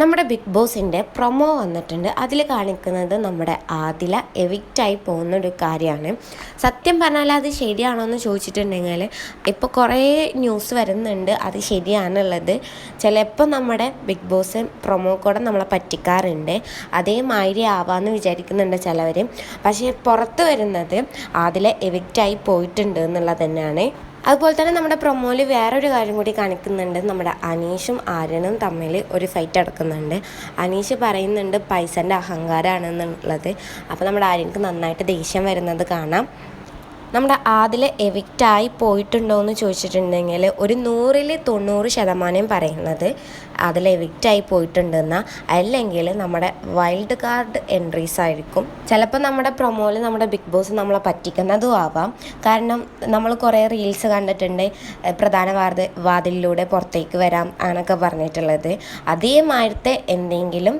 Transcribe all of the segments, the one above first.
നമ്മുടെ ബിഗ് ബോസിന്റെ പ്രൊമോ വന്നിട്ടുണ്ട്. അതിൽ കാണിക്കുന്നത് നമ്മുടെ ആദില എവിക്റ്റായി പോകുന്ന ഒരു കാര്യമാണ്. സത്യം പറഞ്ഞാൽ അത് ശരിയാണോ എന്ന് ചോദിച്ചിട്ടുണ്ടെങ്കിൽ ഇപ്പോൾ കുറേ ന്യൂസ് വരുന്നുണ്ട്. അത് ശരിയാണുള്ളത്. ചിലപ്പോൾ നമ്മുടെ ബിഗ് ബോസ് പ്രൊമോ കൂടെ നമ്മളെ പറ്റിക്കാറുണ്ട്. അതേമാതിരി ആവാമെന്ന് വിചാരിക്കുന്നുണ്ട് ചിലവർ പക്ഷേ പുറത്ത് വരുന്നത് ആദില എവിക്റ്റായി പോയിട്ടുണ്ട് എന്നുള്ളത് തന്നെയാണ്. അതുപോലെ തന്നെ നമ്മുടെ പ്രൊമോയിൽ വേറൊരു കാര്യം കൂടി കാണിക്കുന്നുണ്ട്. നമ്മുടെ അനീഷും ആര്യനും തമ്മിൽ ഒരു ഫൈറ്റ് നടക്കുന്നുണ്ട്. അനീഷ് പറയുന്നുണ്ട് പൈസന്റെ അഹങ്കാരമാണെന്നുള്ളത് അപ്പോൾ നമ്മുടെ ആര്യനക്ക് നന്നായിട്ട് ദേഷ്യം വരുന്നത് കാണാം. നമ്മുടെ ആദിൽ എവിക്റ്റായി പോയിട്ടുണ്ടോ എന്ന് ചോദിച്ചിട്ടുണ്ടെങ്കിൽ ഒരു നൂറിൽ തൊണ്ണൂറ് ശതമാനം പറയുന്നത് അതിൽ എവിക്റ്റായി പോയിട്ടുണ്ടെന്ന അല്ലെങ്കിൽ നമ്മുടെ വൈൽഡ് കാർഡ് എൻട്രീസ് ആയിരിക്കും. ചിലപ്പോൾ നമ്മുടെ പ്രൊമോയിൽ നമ്മുടെ ബിഗ് ബോസ് നമ്മളെ പറ്റിക്കുന്നതും ആവാം. കാരണം നമ്മൾ കുറേ റീൽസ് കണ്ടിട്ടുണ്ട് പ്രധാന വാർത്ത വാതിലിലൂടെ പുറത്തേക്ക് വരാം എന്നൊക്കെ പറഞ്ഞിട്ടുള്ളത്. അതേമാതിരത്തെ എന്തെങ്കിലും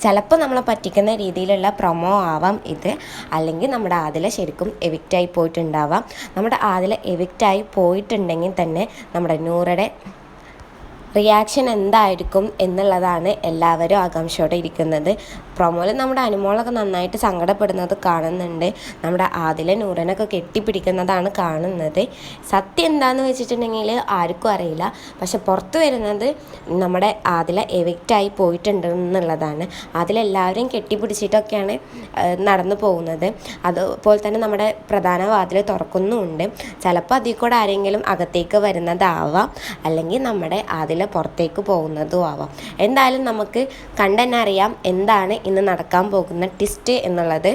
ചിലപ്പോൾ നമ്മളെ പറ്റിക്കുന്ന രീതിയിലുള്ള പ്രൊമോ ആവാം ഇത്. അല്ലെങ്കിൽ നമ്മുടെ ആദില ശരിക്കും എവിക്റ്റായി പോയിട്ടുണ്ടാവാം. നമ്മുടെ ആദില എവിക്റ്റായി പോയിട്ടുണ്ടെങ്കിൽ തന്നെ നമ്മുടെ നൂറയുടെ റിയാക്ഷൻ എന്തായിരിക്കും എന്നുള്ളതാണ് എല്ലാവരും ആകാംക്ഷയോടെ ഇരിക്കുന്നത്. പ്രൊമോയിൽ നമ്മുടെ അനുമോളൊക്കെ നന്നായിട്ട് സങ്കടപ്പെടുന്നത് കാണുന്നുണ്ട്. നമ്മുടെ ആദില നൂറനൊക്കെ കെട്ടിപ്പിടിക്കുന്നതാണ് കാണുന്നത്. സത്യം എന്താണെന്ന് വെച്ചിട്ടുണ്ടെങ്കിൽ ആർക്കും അറിയില്ല. പക്ഷെ പുറത്ത് വരുന്നത് നമ്മുടെ ആദില എവിക്റ്റായി പോയിട്ടുണ്ട് എന്നുള്ളതാണ്. അതിലെല്ലാവരെയും കെട്ടിപ്പിടിച്ചിട്ടൊക്കെയാണ് നടന്നു പോകുന്നത്. അതുപോലെ തന്നെ നമ്മുടെ പ്രധാന വാതിൽ തുറക്കുന്നുമുണ്ട്. ചിലപ്പോൾ അതിൽ കൂടെ ആരെങ്കിലും അകത്തേക്ക് വരുന്നതാവാം. അല്ലെങ്കിൽ നമ്മുടെ അതിൽ പുറത്തേക്ക് പോകുന്നതും ആവാം. എന്തായാലും നമുക്ക് കണ്ടന്നെ അറിയാം എന്താണ് ഇന്ന് നടക്കാൻ പോകുന്ന ട്വിസ്റ്റ് എന്നുള്ളത്.